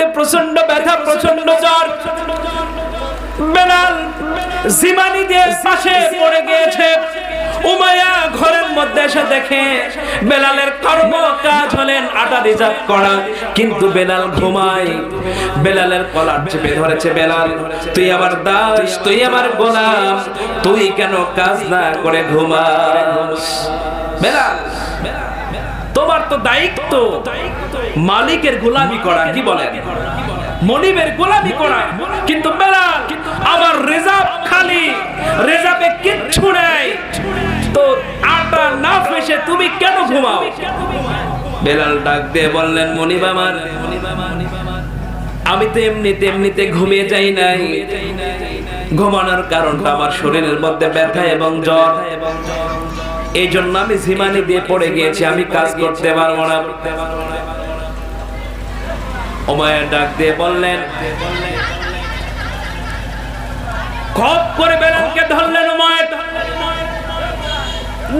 মধ্যে প্রচণ্ড ব্যথা প্রচণ্ড জ্বর। বেলাল জিমানি দিয়ে পাশে পড়ে গিয়েছে। উমায়া ঘরের মধ্যে এসে দেখে বেলালের কর্ম কাজ হলেন আটা রিজার্ভ করা। কিন্তু বেলাল ঘুমায়। বেলালের কলার চেপে ধরেছে, বেলাল, তুই আমার দাস, তুই আমার গোলাম, তুই কেন কাজ না করে ঘুমাস? বেলাল। তোমার তো দায়িত্ব মালিকের গোলামি করা, কি বলেন? মনিবের গোলামি করা, কিন্তু বেলাল আমার রেজাব খালি, রেজাবে কিচ্ছু নেই। তো আটা না ফেসে তুমি কেন ঘুমাও? বেলাল ডাক দিয়ে বললেন, মনিব আমার, আমি তো এমনিতে এমনিতে ঘুমিয়ে যাই নাই। ঘুমানোর কারণটা আমার শরীরের মধ্যে ব্যথা এবং জ্বর। এই জন্য আমি ঝিমানি দিয়ে পড়ে গিয়েছি আমি কাজ করতে পারব না। ওমায়ের ডাক দিয়ে বললেন খপ করে বেলালকে ধরলেন ওমায়ের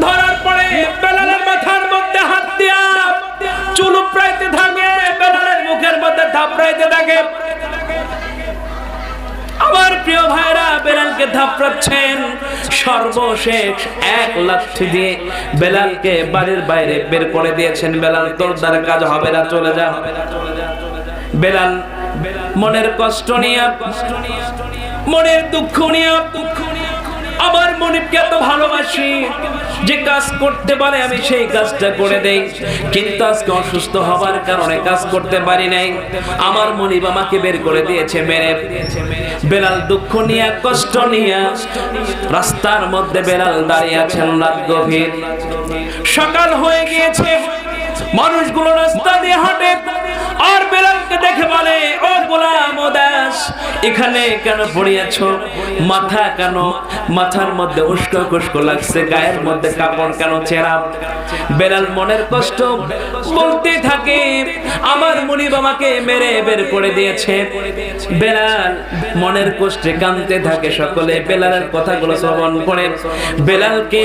ধরার পরে বেলালের মাথার মধ্যে হাত দিয়া চুল উপড়াইতে থাকে বেলালের মুখের মধ্যে থাপড়াইতে থাকে। আমার প্রিয় ভাইরা বেলালকে থাপড়াচ্ছেন সর্বশেষ এক লাঠি দিয়ে বেলালকে বাড়ির বাইরে বের করে দিয়েছেন। বেলাল, তোর দ্বারা কাজ হবে না, চলে যা। বেলাল, মনের কষ্ট নিয়ে মনের দুঃখ নিয়ে আমার মনিবকে এত ভালোবাসি যে কাজ করতে পারে, আমি সেই কাজটা করে দেই। কিন্তু আজকে অসুস্থ হবার কারণে কাজ করতে পারি নাই। আমার মনিব আমাকে বের করে দিয়েছে মেরে। বেলাল দুঃখ নিয়ে, কষ্ট নিয়ে, রাস্তার মধ্যে বেলাল দাঁড়িয়ে আছেন রাত গভীর। সকাল হয়ে গিয়েছে, মানুষগুলো রাস্তা দিয়ে হাঁটে। আর বেলালকে দেখে বলে, ও গোলাম ও দাস, এখানে কেন পড়িয়াছ? মাথা কেন? মাথার মধ্যে উস্কো কুস্কো লাগছে, গায়ের মধ্যে কাপড় কেন চেরা? বেলাল মনের কষ্ট বলতে থাকে, আমার মুনিব আমাকে মেরে বের করে দিয়েছে। বেলাল মনের কষ্টে কাঁদতে থাকে সকলে, বেলালের কথাগুলো শ্রবণ করে। বেলালকে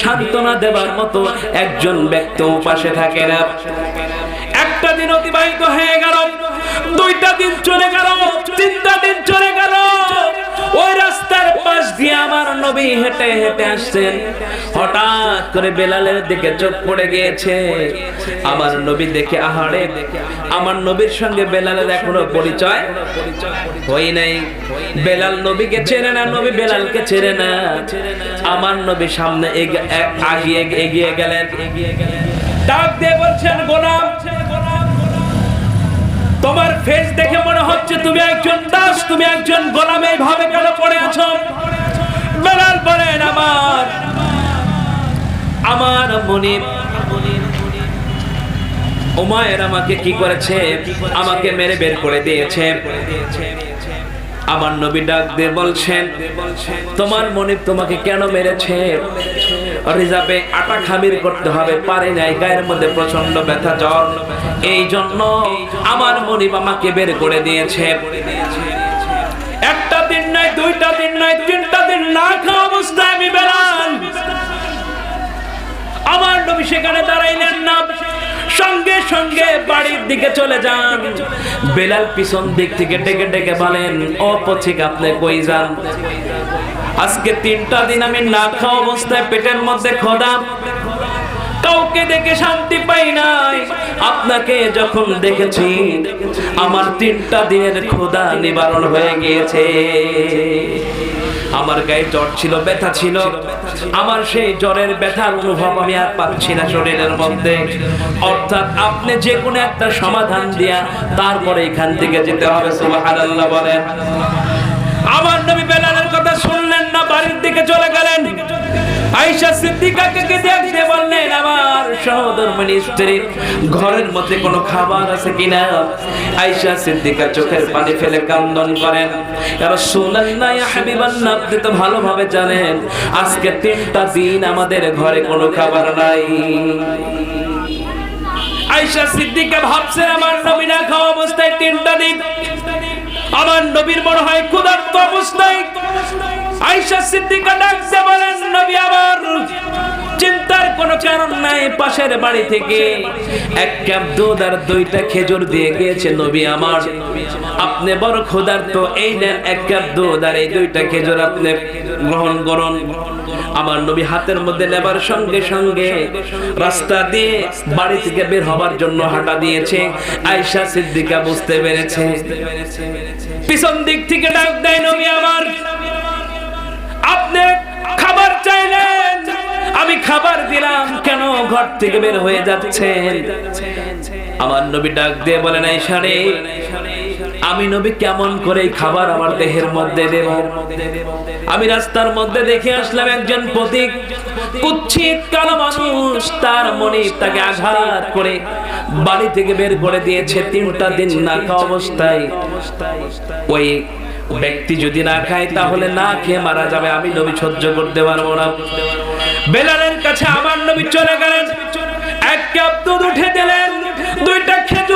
সান্ত্বনা দেবার মতো একজন ব্যক্তি পাশে থাকে না। একটা দিন অতিবাহিত হয়ে গেল, দুইটা দিন চলে গেল, তিনটা দিন চলে গেল। ওই রাস্তার পাশ দিয়ে আমার নবী হেঁটে হেঁটে আসছেন। হঠাৎ করে বেলালের দিকে চোখ পড়ে গিয়েছে। আমার নবী দেখে, আহারে, আমার নবীর সঙ্গে বেলালের এখনও পরিচয় হই নাই। বেলাল নবীকে চেনে না, নবী বেলালকে চেনে না। আমার নবী সামনে এগিয়ে এগিয়ে গেলেন। ডাক দিয়ে বলছেন, গোলাম তুমি একজন গোলাম, এইভাবে কেন পড়ে আছো? বেলাল বলেন, আমার আমার মনিব, উমায়ের আমাকে কি করেছে? আমাকে মেরে বের করে দিয়েছে। আমার নবী ডাক দিয়ে বলছেন, তোমার মনিব তোমাকে কেন মেরেছে? রিজার্ভে আটা খামির করতে হবে, পারে নাই, গায়ের মধ্যে প্রচণ্ড ব্যথা, জ্বর। এই জন্য আমার মনিব আমাকে বের করে দিয়েছে। তিনটা দিন না খাওয়া অবস্থায় আমি আমার নবী সেখানে দাঁড়াইলেন না। সঙ্গে সঙ্গে বাড়ির দিকে চলে যান। বেলাল পিছন দিক থেকে ডেকে ডেকে বলেন আপনি কই যান? আজকে তিনটা দিন আমি না খাওয়া অবস্থায় পেটের মধ্যে খোদা। কাউকে দেখে শান্তি পাই নাই। আপনাকে যখন দেখেছি, আমার তিনটা দিনের ক্ষুধা নিবারণ হয়ে গিয়েছে। আমার গায়ে জ্বর ছিল, ব্যথা ছিল। আমার সেই জ্বরের ব্যথার অনুভব আমি আর পাচ্ছি না শরীরের মধ্যে। অর্থাৎ আপনি যে কোনো একটা সমাধান দিয়া তারপরে এখান থেকে যেতে হবে, সুবহানাল্লাহ বলেন। আমার নবী বেলালের কথা শুনলেন না, বাড়ির দিকে চলে গেলেন। আয়েশা সিদ্দিকাকে দেখতে বললেন আমার সহধর্মিনী স্ত্রী ঘরের মধ্যে কোনো খাবার আছে কিনা? আয়েশা সিদ্দিকা চোখের পানি ফেলে কান্দন করেন। রাসূলুল্লাহ, ইয়া হাবিবাল্লাহ, আপনি তো ভালোভাবে জানেন, আজকে তিনটা দিন আমাদের ঘরে কোনো খাবার নাই। আয়েশা সিদ্দিকা ভাবছেন আমার নবী না খাওয়া অবস্থায় তিনটা দিন আমার নবীর মনে হয় ক্ষুধার্ত অবস্থায়। আয়েশা সিদ্দিকা ডাকতে বলেন, নবী আমার, চিন্তার কোনো কারণ নাই, পাশের বাড়ি থেকে এক কাপ দুধ আর দুইটা খেজুর দিয়ে গিয়েছে নবী আমার। আপনি বড় ক্ষুধার্ত, এই নেন এক কাপ দুধ আর এই দুইটা খেজুর আপনি গ্রহণ করুন। আমার নবী হাতের মধ্যে নেবার সঙ্গে সঙ্গে রাস্তা দিয়ে বাড়ি থেকে বের হবার জন্য হাঁটা দিয়েছে। আয়সা সিদ্দিকা বুঝতে পেরেছে। পিছন দিক থেকে ডাক দেয় নবী আমার। আপনি খাবার চাইলেন। আমি খাবার দিলাম। কেন ঘর থেকে বের হয়ে যাচ্ছেন? আমার নবী ডাক দিয়ে বলেন এই সারে আমি নবী কেমন করে খাবার আমার দেহের মধ্যে দেব? আমি রাস্তার মধ্যে দেখে আসলাম একজন পথিক কুচ্ছিত কালো মানুষ, তার মনে তাকে আঘাত করে বাড়ি থেকে বের করে দিয়েছে তিনটা দিন না খাওয়া অবস্থায়। ওই ব্যক্তি যদি না খায় তাহলে না খেয়ে মারা যাবে, আমি নবী সহ্য করতে পারব না। বেলালের কাছে আমার নবী চলে গেলেন। এক কাপ দুধ উঠে দিলেন, দুইটা খেজুর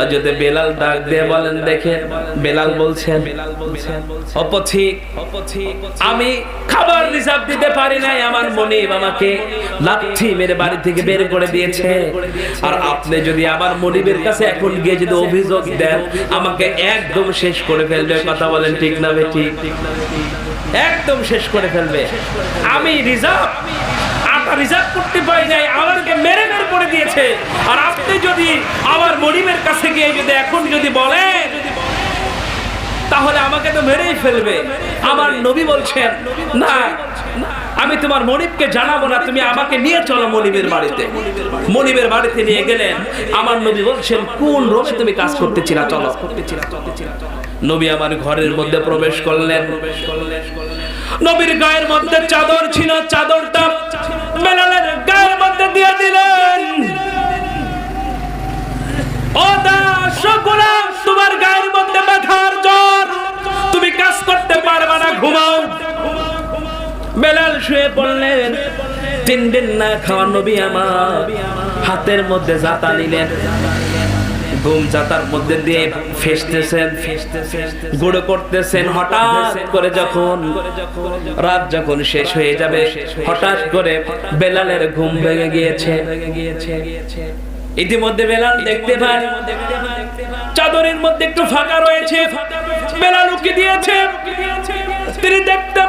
অযোধ্যে বেলাল ডাক দিয়ে বলেন দেখে বেলাল বলছেন, অপথিক, আমি খাবার রিজার্ভ দিতে পারি নাই, আমার মনিব আমাকে লাঠি মেরে বাড়ি থেকে বের করে দিয়েছে। আর আপনি যদি আমার মনিবের কাছে এখন গিয়ে যদি অভিযোগ দেন, আমাকে একদম শেষ করে ফেলবে। কথা বলেন ঠিক না বে ঠিক একদম শেষ করে ফেলবে। আমি রিজার্ভ আটা রিজার্ভ করতে পারি নাই আমাকে মেরে বের করে দিয়েছে। আর আপনি যদি আমার মনিবের কাছে গিয়ে যদি এখন যদি বলেন, তাহলে আমাকে তো মেরেই ফেলবে। আমার নবী বলছেন, না, আমি তোমার মনিবকে জানাব না, তুমি আমাকে নিয়ে চলো মনিবের বাড়িতে। মনিবের বাড়িতে নিয়ে গেলেন। আমার নবী বলছেন, কোন রোমে তুমি কাজ করতেছিলা? চলো। নবী আমার ঘরের মধ্যে প্রবেশ করলেন। নবীর গায়ের মধ্যে চাদর ছিল, চাদরটা বেলালের গায়ের মধ্যে দিয়ে দিলেন। ও দাস তোমার গায়ের মধ্যে ব্যথার জ্বর। তুমি কাজ করতে পারবে না, ঘুমাও। বেলাল শুয়ে পড়লেন। তিন দিন না খাওয়া নবী আমার হাতের মধ্যে জাতা নিলেন। ঘুম জাতার মধ্যে দিয়ে ফেসতেছেন, গুঁড়ো করতেছেন। হঠাৎ করে যখন রাত যখন শেষ হয়ে যাবে, হঠাৎ করে বেলালের ঘুম ভেঙে গিয়েছে। ইতিমধ্যে বেলাল দেখতে পান চাদরের মধ্যে একটু ফাঁকা রয়েছে। বেলাল উকি দিয়েছে। তিনি দেখতে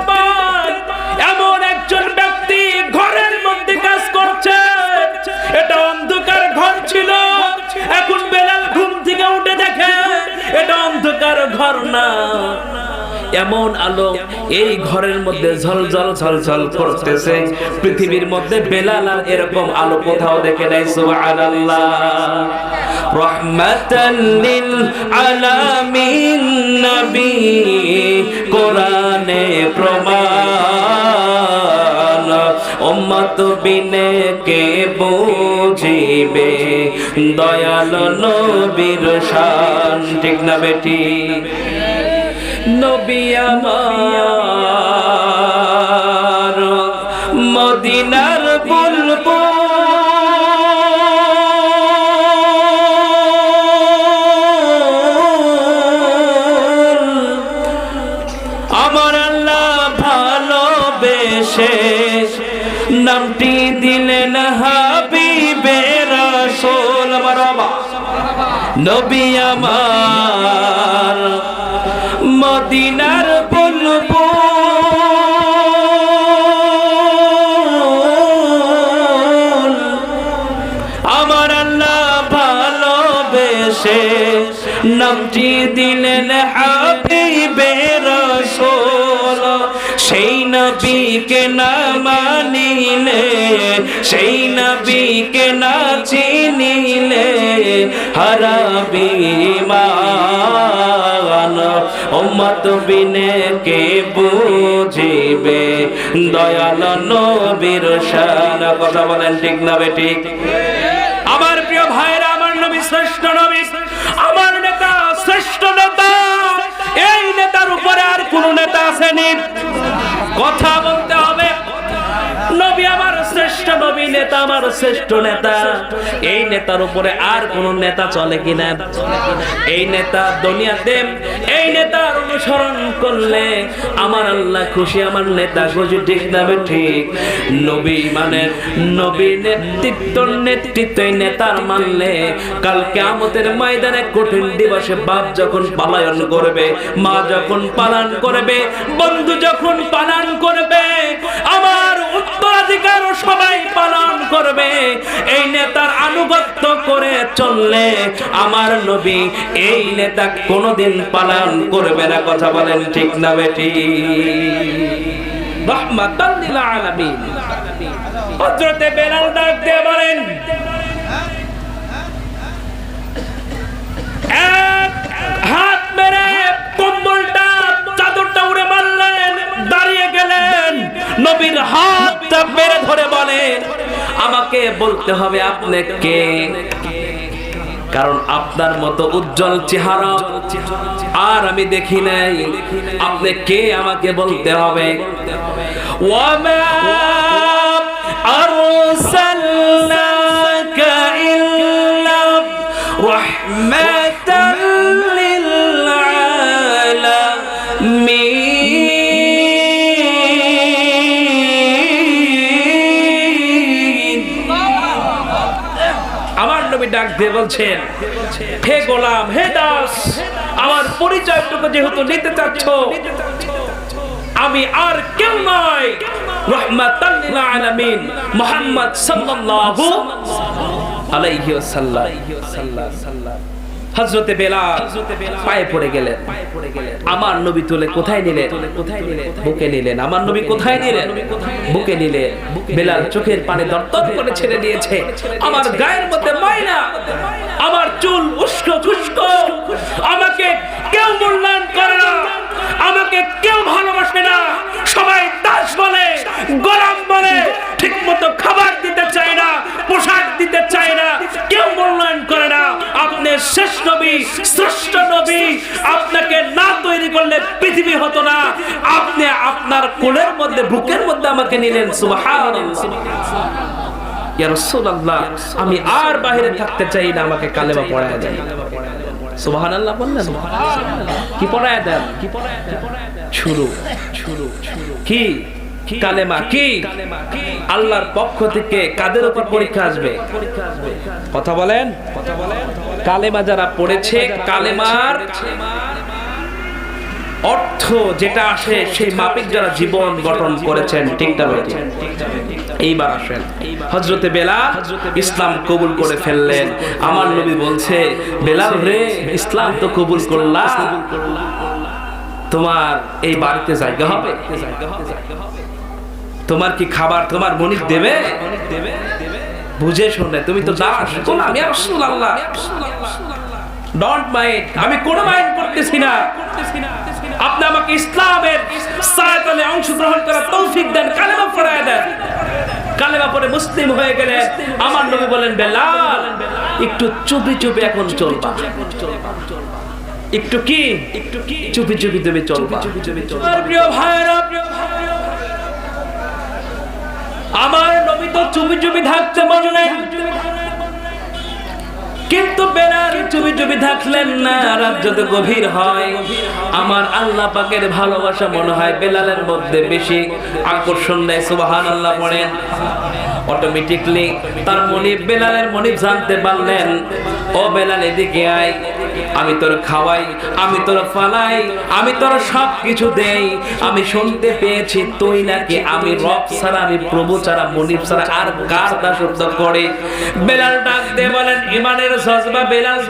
অন্ধকার ঘর না। এমন আলো এই ঘরের মধ্যে ঝলঝল ঝলঝল করতেছে। পৃথিবীর মধ্যে বেলাল এরকম আলো কোথাও দেখে নাই, সুবহানাল্লাহ। রহমাতাল লিল আলামিন নবী, কোরআনে প্রমাণ। উম্মত বিনে কে বুঝিবে? দয়াল নবীর শান ঠিক না বেটি? নবী আমার নবী আমার মদিনার বুলবুল। আমার আল্লাহ ভালোবেসে নামটি দিলেন হাবিবে রাসূল। সেই নবীকে না মানিলে সেই নবীকে না চিনিলে হারাবি মান। উম্মত বিনে কে বুঝিবে? দয়াল নবীর শান। কথা বলেন ঠিক না বেঠিক আমার প্রিয় ভাইরা, আমার নবী শ্রেষ্ঠ নবী, আমার নেতা শ্রেষ্ঠ নেতা, এই নেতার উপরে আর কোন নেতা আসেনি। কথা বলতে নবী নবী নবী নেতা আমার শ্রেষ্ঠ নেতা। এই নেতার উপরে আর কোন নেতা চলে কিনা? এই নেতা দুনিয়াতে, এই নেতার অনুসরণ করলে আমার আল্লাহ খুশি, আমার নেতা খুশি, ঠিক না বে ঠিক? নবী মানে নবী নেতৃত্ব নেতৃত্ব এই নেতার মানলে কাল কেয়ামতের ময়দানে কঠিন দিবসে বাপ যখন পালায়ন করবে, মা যখন পালন করবে, বন্ধু যখন পালন করবে উত্তরাধিকার সবাই পালন করবে। এই নেতার আনুগত্য করে চললে আমার নবী এই নেতা কোনোদিন পালন করবে না। কথা বলেন ঠিক না বেটি? হাত দাঁড়িয়ে গেলেন। নবীর হাতটা মেরে ধরে বলেন, আমাকে বলতে হবে আপনি কে? কারণ আপনার মতো উজ্জ্বল চেহারা আর আমি দেখি নাই। আপনি কে আমাকে বলতে হবে? ওয়ামা আরসালনাকা ইল্লা রাহমাতাল ডাক দিয়ে বলছেন, হে গোলাম, হে দাস, আমার পরিচয়টুকু যেহেতু নিতে চাচ্ছ, আমি আর কেউ নয় আলামিন মুহাম্মদ সাল্লাল্লাহু আলাইহি ওয়াসাল্লাম। হযরতে বেলাল পায়ে পড়ে গেলেন। আমার নবী তুলে কোথায় নিলেন? বুকে নিলেন। আমার নবী কোথায় নিলেন? বুকে নিলেন। বেলাল চোখের পানি দরদর করে ছেড়ে দিয়েছে। আমার গায়ের মধ্যে ময়লা, আমার চুল উস্কো খুস্কো। আমাকে কেউ মূল্যায়ন করে না। আমাকে কেউ ভালোবাসে না। সবাই দাস বলে, গোলাম বলে ঠিক মতো খাবার শেষ নবী, শ্রেষ্ঠ নবী। আপনাকে না তৈরি করলে পৃথিবী হতো না। আপনি আপনার কোলের মধ্যে, বুকের মধ্যে আমাকে নিলেন। আমি আর বাইরে থাকতে চাই না, আমাকে কালেমা পড়ায় দেন। সুবহানাল্লাহ বললেন? কি পড়ায় দেন? কি পড়ায় শুরু। শুরু কি? কালেমা কি? আল্লাহর পক্ষ থেকে কাদের উপর পরীক্ষা আসবে? কথা বলেন কথা বলেন? কালেমা যারা পড়েছে, কালেমার অর্থ যেটা আসে, সেই মাপিক যারা জীবন গঠন করেছেন ঠিকটা বেঠিক এইবার আসেন। হজরতে বেলাল ইসলাম কবুল করে ফেললেন। আমার নবী বলছে, বেলাল রে, ইসলাম তো কবুল করলাম তোমার এই বাড়িতে জায়গা হবে? তোমার কি খাবার তোমার মনিক দেবে? বুঝে শুনে তুমি তো দাস গোলাম ইয়া রাসূলুল্লাহ। ডোন্ট মাইন্ড আমি কোনো মাইন্ড করতেছি না। আপনি আমাকে ইসলামের অংশগ্রহণ করার তৌফিক দেন কালেমা পড়ায় দেন। কালেমা পড়ে মুসলিম হয়ে গেলে আমার নবী বলেন বেলাল একটু চুপি চুপি এখন চলবা। একটু কি? একটু কি? চুপি চুপি তুমি চলবা। আমার প্রিয় ভাইরা আমার নবী তো চুপি চুপি থাকতে বললেন কিন্তু বেলাল চুপি চুপি থাকলেন না, রাত যত গভীর হয়, আমার আল্লাহ পাকের ভালোবাসা মনে হয় বেলালের মধ্যে বেশি আকর্ষণ দেয় সুবাহান আল্লাহ অটোমেটিকলি তার বেলালের জানতে পারলেন, ও বেলাল, এদিকে আয়, আমি তোর খাওয়াই, আমি তোর ফালাই, আমি তোর সব কিছু দেই, আমি শুনতে পেয়েছি, তুই নাকি আমি রব ছাড়া, আমি প্রভু ছাড়া, মনিব ছাড়া, আর কার দাসত্ব করে? বেলাল ডাক বলেন, ইমানের জজবা বেলাল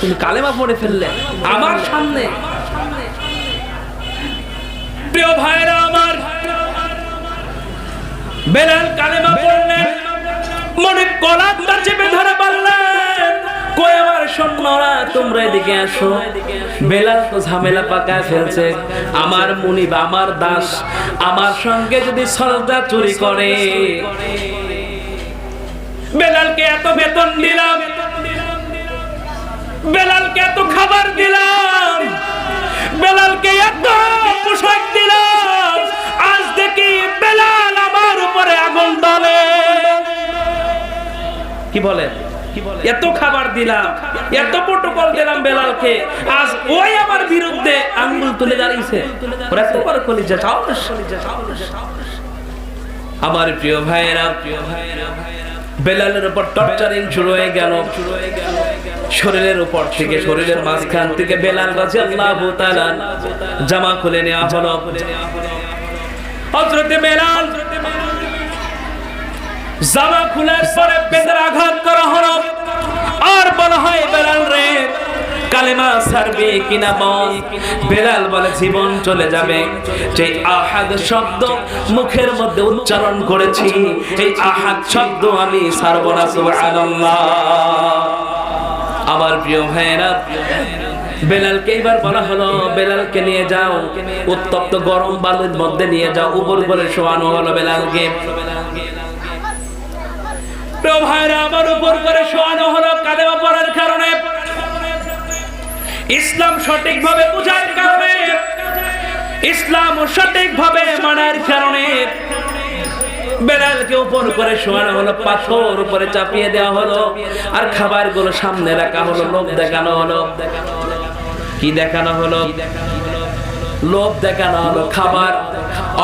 তুমি কালেমা পড়ে ফেললে, আমার সামনে। প্রিয় ভাইরা আমার, বেলাল কালেমা মনে চেপে ধরে বললেন সৈন্যরা, তোমরা এদিকে আসো। বেলাল তো ঝামেলা পাকায় ফেলছে। আমার মুনিব, আমার দাস, আমার সঙ্গে যদি সলদা চুরি করে। বেলালকে এত বেতন দিলাম বেলালকে এত খাবার দিলাম, বেলালকে এত পোশাক দিলাম, আজ দেখি বেলাল আমার উপরে আগুন দলে কি বলে? এত খাবার দিলাম, এত প্রোটোকল দিলাম বেলালকে, আজ ওই আমার বিরুদ্ধে আঙ্গুল তুলে দাঁড়িয়েছে। আমার প্রিয় ভাইয়েরা প্রিয় ভাইয়েরা ভাইয়েরা। বেলালের উপর টর্চারিং শুরু হয়ে গেল। শরীরের উপর থেকে শরীরের মাঝখান থেকে বেলাল রাজি আল্লাহ জামা খুলে নেওয়া হলো। হজরতে বেলাল জামা খুলে পরে পেটের আঘাত করা হলো। আর বলা হয় বেলাল রে কালেমা সারবে কিনা বল বেলাল বলে, জীবন চলে যাবে। যে আহাদ শব্দ মুখের মধ্যে উচ্চারণ করেছি, এই আহাদ শব্দ আমি সারব না, সুবহানাল্লাহ। আমার প্রিয় ভাইয়েরা, বেলালকে এবার বলা হলো, বেলালকে নিয়ে যাও। উত্তপ্ত গরম বালুর মধ্যে নিয়ে যাও। উপর করে শোয়ানো হলো বেলালকে। প্রিয় ভাইরা আমার উপর করে শোয়ানো হলো কালেমা পড়ার কারণে। ইসলাম সঠিকভাবে বোঝার কারণে ইসলাম সঠিকভাবে মানার কারণে বেড়ালকে উপর করে শোয়ানো হলো, পাথর উপরে চাপিয়ে দেওয়া হলো, আর খাবারগুলো সামনে রাখা হলো লোক দেখানো হলো। কি দেখানো হলো? লোভ দেখানো হলো, খাবার,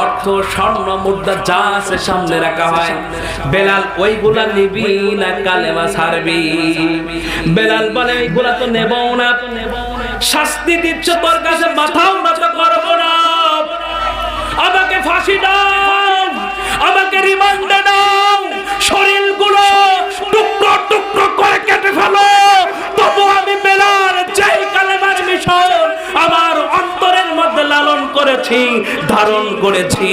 অর্থ, স্বর্ণ, মুদ্রা যা আছে সামনে রাখা হয়। বেলাল, ওইগুলা নিবি না, কালেমা ছাড়বি। বেলাল বলে, ওইগুলা তো নেব না। শাস্তি দিচ্ছ তোর কাছে, মাথাও নত করব না। আমাকে ফাঁসি দাও, আমাকে রিমান্ডে দাও, শরীরগুলো টুকরো টুকরো করে কেটে ফেলো। তবু আমি বেলার যেই কালেমার মিশন আমার অন্তরের মধ্যে লালন করেছি, ধারণ করেছি।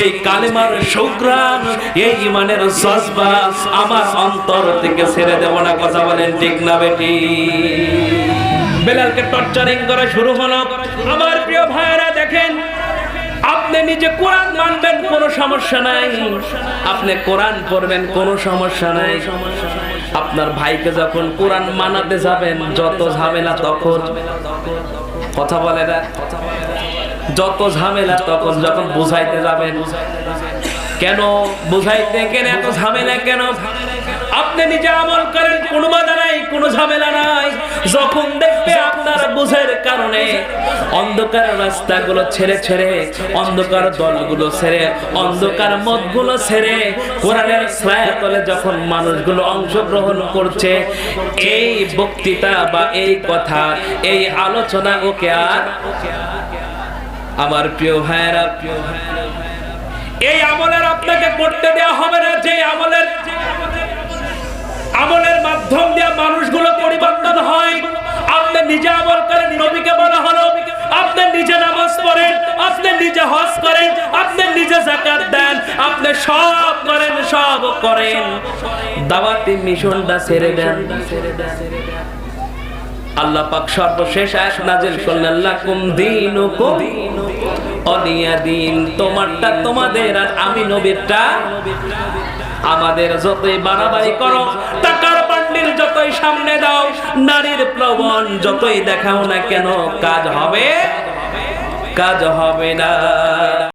এই কালেমার সুগ্রাম এই ইমানের জজবা আমার অন্তর থেকে ছেড়ে দেব না, কথা বলেন ঠিক না বেটি? বেলালকে টর্চারিং করা শুরু হলো। আমার প্রিয় ভাইয়েরা দেখেন, আপনি নিজে কোরআন মানবেন, কোনো সমস্যা নাই। আপনি কোরআন পড়বেন, কোনো সমস্যা নাই। আপনার ভাইকে যখন কোরআন মানাতে যাবেন, যত ঝামেলা তখন, কথা বলে না। যত ঝামেলা তখন যখন বুঝাইতে যাবেন। কেন বুঝাইতে, কেন এত ঝামেলা, কেন? আপনি নিজে আমল করেন, কোনো নাই। কোনো ঝামেলা নাই। যখন দেখবে আপনার বুঝের কারণে, অন্ধকার রাস্তাগুলো ছেড়ে ছেড়ে, অন্ধকার দলগুলো ছেড়ে, অন্ধকার মতগুলো ছেড়ে, কোরআনের ছায়াতলে যখন মানুষগুলো অংশগ্রহণ করছে, এই বক্তৃতা বা এই কথা, এই আলোচনা ওকে আর আমার প্রিয় ভাইয়েরা প্রিয় ভাইয়েরা এই আমলের আপনাকে করতে দেওয়া হবে না, যে আমলের আমলের মাধ্যম দিয়ে মানুষগুলো পরিবর্তন হয়। আপনি নিজে আমল করেন, নবীকে বলা হলো, আপনি নিজে নামাজ পড়েন, আপনি নিজে হজ করেন, আপনি নিজে জাকাত দেন, আপনি সব করেন সব করেন। দাওয়াতি মিশনটা ছেড়ে দেন। আল্লাহ পাক সর্বশেষ আয়াত নাজিল করলেন, লাকুম দীনুকুম অলিয়া দিন। তোমারটা তোমাদের আর আমি নবীরটা আমাদের যতই বাড়াবাড়ি করো, টাকার বান্ডিল যতই সামনে দাও, নারীর প্লবন যতই দেখাও না কেন, কাজ হবে কাজ হবে না।